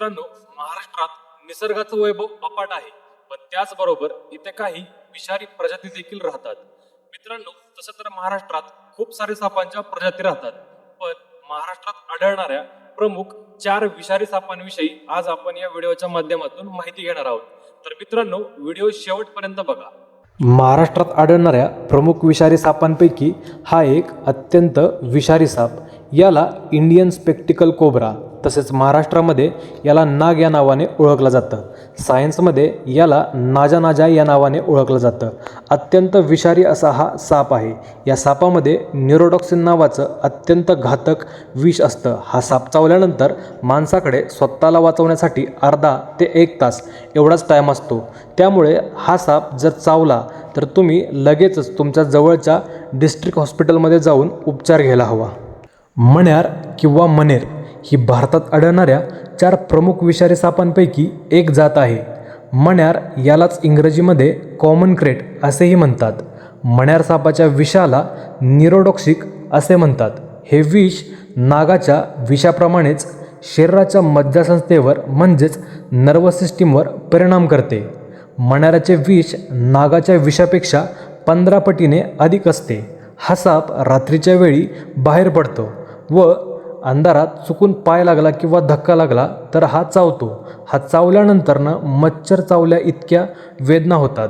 मित्रांनो महाराष्ट्रात निसर्गाचं वैभव अपाट आहे. पण त्याचबरोबर इथे काही विषारी प्रजाती देखील राहतात. मित्रांनो तसं तर महाराष्ट्रात खूप सारे सापांच्या प्रजाती राहतात. पण महाराष्ट्रात आढळणाऱ्या प्रमुख चार विषारी सापांविषयी आज आपण या व्हिडिओच्या माध्यमातून माहिती घेणार आहोत. तर मित्रांनो व्हिडिओ शेवटपर्यंत बघा. महाराष्ट्रात आढळणाऱ्या प्रमुख विषारी सापांपैकी हा एक अत्यंत विषारी साप याला इंडियन स्पेक्टिकल कोबरा. तसेच महाराष्ट्रामध्ये याला नाग या नावाने ओळखलं जातं. सायन्समध्ये याला नाजा नाजा या नावाने ओळखलं जातं. अत्यंत विषारी असा हा साप आहे. या सापामध्ये न्युरोडॉक्सिन नावाचं अत्यंत घातक विष असतं. हा साप चावल्यानंतर माणसाकडे स्वतःला वाचवण्यासाठी अर्धा ते एक तास एवढाच टाईम असतो. त्यामुळे हा साप जर चावला तर तुम्ही लगेचच तुमच्या जवळच्या डिस्ट्रिक्ट हॉस्पिटलमध्ये जाऊन उपचार घ्यायला हवा. मण्यार किंवा मनेर ही भारतात आढळणाऱ्या चार प्रमुख विषारी सापांपैकी एक जात आहे. मण्यार यालाच इंग्रजीमध्ये कॉमन क्रेट असेही म्हणतात. मण्यार सापाच्या विषाला निरोडॉक्सिक असे म्हणतात. हे विष नागाच्या विषाप्रमाणेच शरीराच्या मज्जासंस्थेवर म्हणजेच नर्वस सिस्टीमवर परिणाम करते. मण्याराचे विष नागाच्या विषापेक्षा पंधरा पटीने अधिक असते. हा साप रात्रीच्या वेळी बाहेर पडतो व अंधारात चुकून पाय लागला किंवा धक्का लागला तर हा चावतो. हा चावल्यानंतरनं मच्छर चावल्या इतक्या वेदना होतात.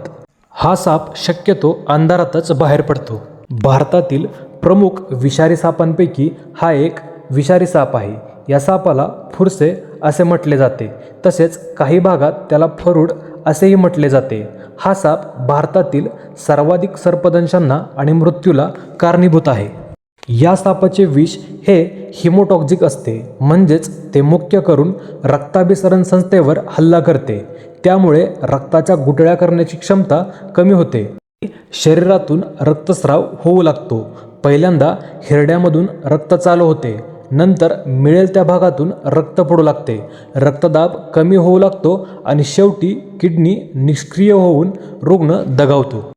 हा साप शक्यतो अंधारातच बाहेर पडतो. भारतातील प्रमुख विषारी सापांपैकी हा एक विषारी साप आहे. या सापाला फुरसे असे म्हटले जाते तसेच काही भागात त्याला फरुड असेही म्हटले जाते. हा साप भारतातील सर्वाधिक सर्पदंशांना आणि मृत्यूला कारणीभूत आहे. या सापाचे विष हे हिमोटॉक्झिक असते. म्हणजेच ते मुख्य करून रक्ताभिसरण संस्थेवर हल्ला करते. त्यामुळे रक्ताच्या गुटळ्या करण्याची क्षमता कमी होते. शरीरातून रक्तस्राव होऊ लागतो. पहिल्यांदा हिरड्यामधून रक्त चालू होते. नंतर मिळेल त्या भागातून रक्त पडू लागते. रक्तदाब कमी होऊ लागतो आणि शेवटी किडनी निष्क्रिय होऊन रुग्ण दगावतो.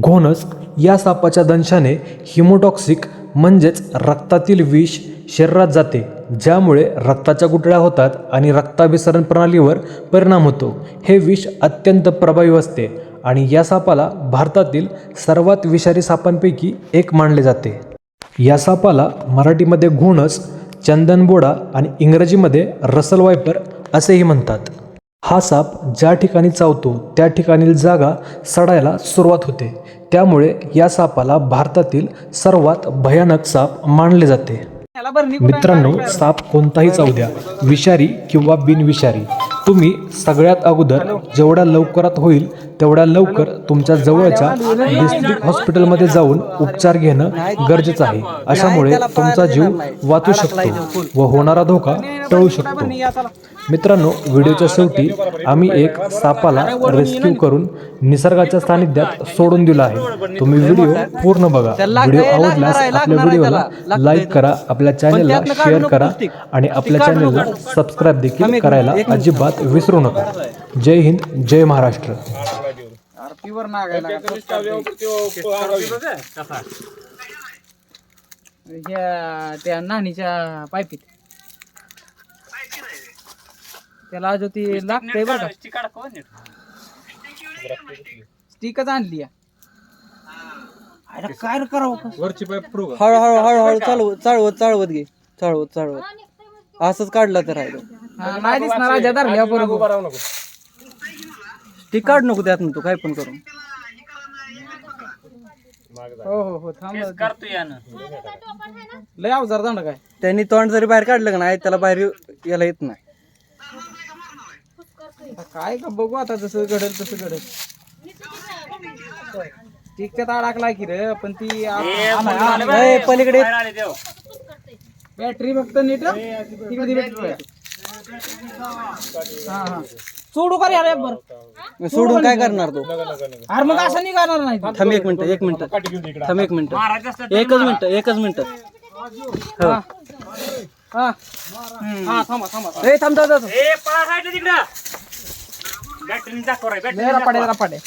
घोणस या सापाच्या दंशाने हिमोटॉक्सिक म्हणजेच रक्तातील विष शरीरात जाते ज्यामुळे रक्ताच्या गुठळ्या होतात आणि रक्ताभिसरण प्रणालीवर परिणाम होतो. हे विष अत्यंत प्रभावी असते आणि या सापाला भारतातील सर्वात विषारी सापांपैकी एक मानले जाते. या सापाला मराठीमध्ये घुणस चंदनबोडा आणि इंग्रजीमध्ये रसल वायपर असेही म्हणतात. हा साप ज्या ठिकाणी चावतो त्या ठिकाणील जागा सडायला सुरुवात होते. त्यामुळे या सापाला भारतातील सर्वात भयानक साप मानले जाते. मित्रांनो साप कोणताही चावू द्या. विषारी किंवा बिनविषारी. तुम्ही सगळ्यात अगोदर जेवढ्या लवकरात होईल तेवढ्या लवकर तुमच्या जवळच्या डिस्ट्रिक्ट हॉस्पिटलमध्ये जाऊन उपचार घेणं गरजेचं आहे. अशामुळे तुमचा जीव वाचू शकतो व होणारा धोका टळू शकतो. मित्रांनो व्हिडिओच्या शेवटी आम्ही एक सापाला रेस्क्यू करून निसर्गाच्या सानिध्यात सोडून दिला आहे. तुम्ही व्हिडिओ पूर्ण बघा. व्हिडिओ आवडल्यास आपल्या व्हिडिओला लाईक करा आपल्या चॅनलला शेअर करा आणि आपल्या चॅनलला सबस्क्राईब देखील करायला अजिबात विसरू नका. जय हिंद जय महाराष्ट्र. आरतीवर नागायला ह्या त्या नाणीच्या पायपीत त्याला जो ती लागतंय बरं का स्टिकच आणली. अरे काय करावं वरची पाईप प्रूव्ह हळूहळू हळूहळू चालवत चालवत चालवत घे चालवत चालवत असंच काढलं तर राहिलं हा, नाही दिसणार राजा धरल्या बरोबर ती काढ नको त्यात तू काय पण करून. हो हो हो थांब लय अवजार दांड काय? त्यांनी तोंड जरी बाहेर काढलं का नाही त्याला बाहेर यायला येत नाही. आता काय का बघू आता जसं घडेल तसं घडेल. टिकत्यात अडकलाय की रे पण ती ए, पलीकडे. बॅटरी फक्त नीट तिकडे बॅटरी हा हा सोडू का रे अरे बर सोडून काय करणार तो? अरे मग असं निघणार नाही ते. थांब एक मिनिट एक मिनिट. थांब एक मिनिट. एकच मिनिट एकच मिनिट. हो. हा. हा. थांबा थांबा. ए थांब थांब, थांब. लय रपाटे रपाटे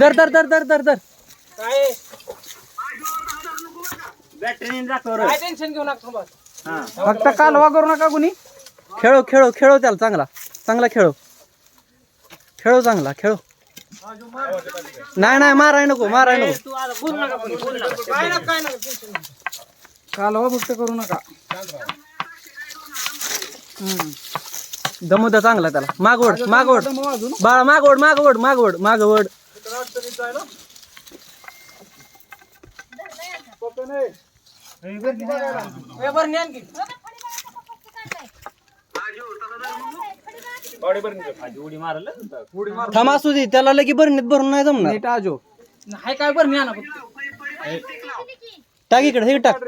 धर धर धर धर धर धर. काय? टेन्शन घेऊ नका थांबा. फक्त कालवा करू नका कुणी. खेळव खेळव खेळव त्याला चांगला. चांगला खेळव खेळव चांगला खेळव नाही नाही माराय नको माराय नको. कालवा फक्त करू नका. दमू द्या चांगला त्याला. मागवड मागवड. बाळा मागवड मागवड मागवड मागवड. थांब असू दे त्याला लगी बरणीत भरून नाही जमणार. नीट आजो. हाय काय बरं आणा फक्त. टाक इकडे हे टाक.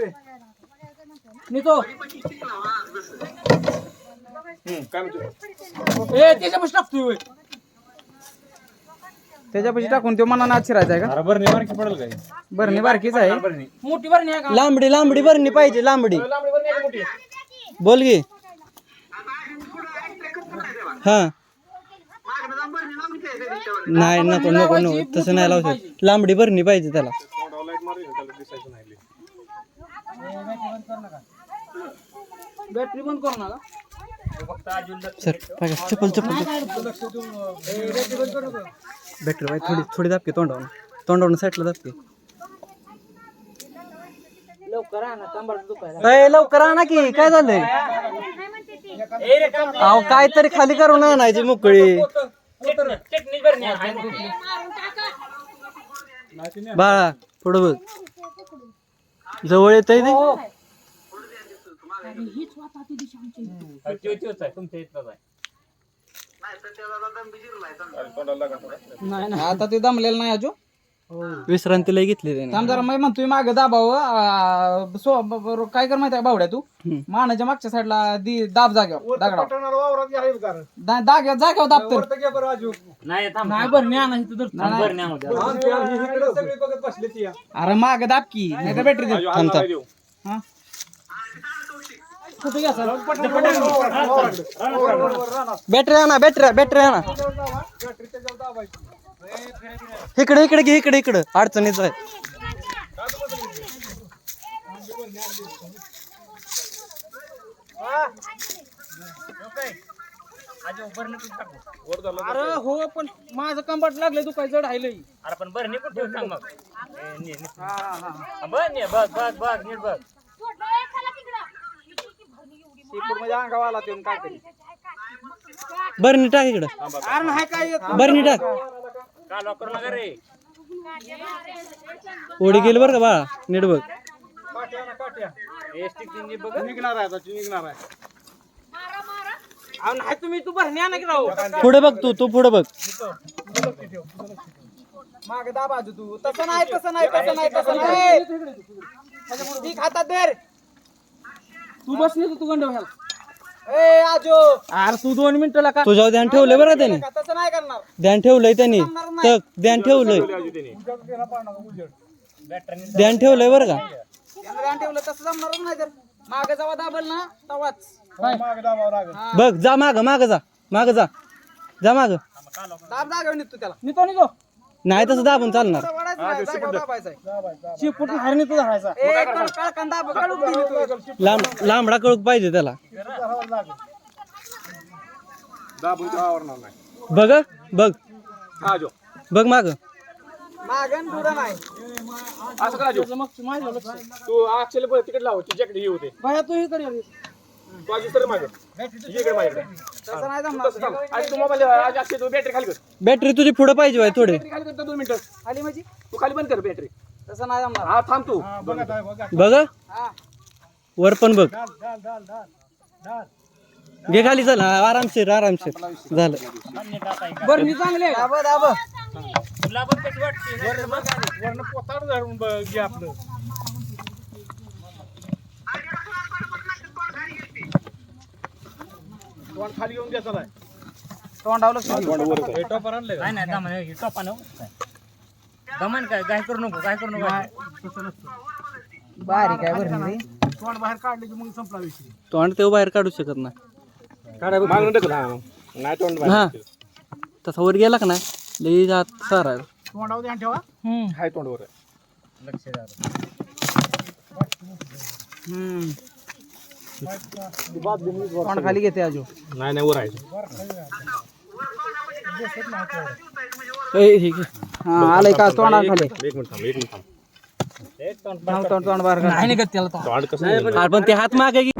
नितो. ए त्याच्यापाशी टाकतोय त्याच्यापाशी टाकून तो मनानं आज शिरायचा आहे का? बरं बारकीच आहे. मोठी बरणी लांबडी लांबडी बरणी पाहिजे लांबडी. बोल गे हा. नाही नको नको नको तसं नाही लावू शकत. लांबडी भरणी पाहिजे त्याला. बॅटरी बंद करू नका. सर चप्पल चप्पल. बॅटरी बाई थोडी थोडी दाबके तोंडावून तोंडावून साईडला दाबके. लवकर आणा की. काय झालंय? अहो काय तरी खाली करून आणायची मोकळी. बाळा पुढं बघ. जवळ येत ते? आता ते दमलेलं नाही आजो विश्रांती लय घेतली त्याने थांब जरा मी म्हणतोय मागे दाबावं आ, सो ब- ब- काय कर माहिती बावड्या तू मानाच्या मागच्या साईडला दी दाब जाग्यावर दगडा दा- जाग्यावर जाग्यावर दाब तर नाही बरं नाही आणा इथं अरे माग दाब की नाही तर बॅटरी दे थांब थांब हा बॅटरी आणा बॅटरी बॅटरी आणा इकडे इकडे घे इकडे इकडे. अडचणीच आहे. अरे हो पण माझं कंबाट लागलं तू काय जड आहे लई. अरे पण बरं निघून ठेव सांग मग. ए, नी- नी. हा, हा, हा. बघ नी, बघ बघ बघ नीट बघ. शेपूटमध्ये अंगावर आला ते काय तरी बरं टाक इकडं. काय येत? बरं टाक का लॉक करू नका रे ओढी गेली बरं का बाळा नीट बघ. निघणार आहे आता, ती निघणार आहे. अहो, नाही तुम्ही तू भरणी आणा की राहू पुढे बघ तू तू पुढे बघ. माग दाब बाजू तू. तसं नाही तसं नाही तसं नाही तसं नाही. ती खातात देर तू बस नाही तू गंड ए आजो. अरे तू दोन मिनिटाला का तुझ्यावर ध्यान ठेवलंय बरं का त्याने? का तसं नाही करणार. ध्यान ठेवलंय त्यांनी. तक ध्यान ठेवलंय. ध्यान ठेवलंय बरं का? यानं ध्यान ठेवलं तसं जमणारच नाही तर. मागे जेव्हा दाबल ना तेव्हाच बघ जा माग माग जा माग जा. जा माग. दाब निघतो त्याला. निघतो निघतो. नाही तसं दाबून चालणार. हरणी तू धरायचा. लांब लांबडा कळूक पाहिजे त्याला. बघ बघ. बघ माग. मागण पुढं नाही. असं करा जो. तू तिकडे लाव तुझ्या इकडे हे होते. बाया तू इकडे. तू अजून सर मागे. ये इकडे माझ्याकडे तसं नाही जमणार. आणि तू मोबाईल आज अक्षय तू बॅटरी खाली कर. बॅटरी तुझी पुढे पाहिजे बाई थोडे. बॅटरी खाली करतो दोन मिनिटं. आली माझी तू खाली बंद कर बॅटरी तसं नाही जमणार. हा थांब तू. बघ हा. वर पण बघ. घे खाली चल. हा, आरामशीर आरामशीर. झालं. बरं मी चांगले दाब वरण पोताड धरून घे आपलं. तोंड खाली घेऊन द्यायचा नाही लक्ष नाही दमन हे टोपा नको. दमन काय काय करू नको काय करू नको. बारीक आहे बरं रे. तोंड बाहेर काढले की मग संपला विषय. तोंड ते बाहेर काढू शकत नाही. मागून टाकू. नाही तोंड हा. तसा वर गेला का नाही? लई जात सारा. तोंडावर ध्यान ठेवा. हाय तोंडवर लक्ष द्या. हम्म. तोंड खाली घेते अजून नाही नाही वर आहे हा आलंय का तोंडा खाली एक मिनिट थांब एक मिनिट थांब तोंड तोंड तोंड बाहेर नाही निघत त्याला तो. तोंड कसं अरे पण ते हात मागे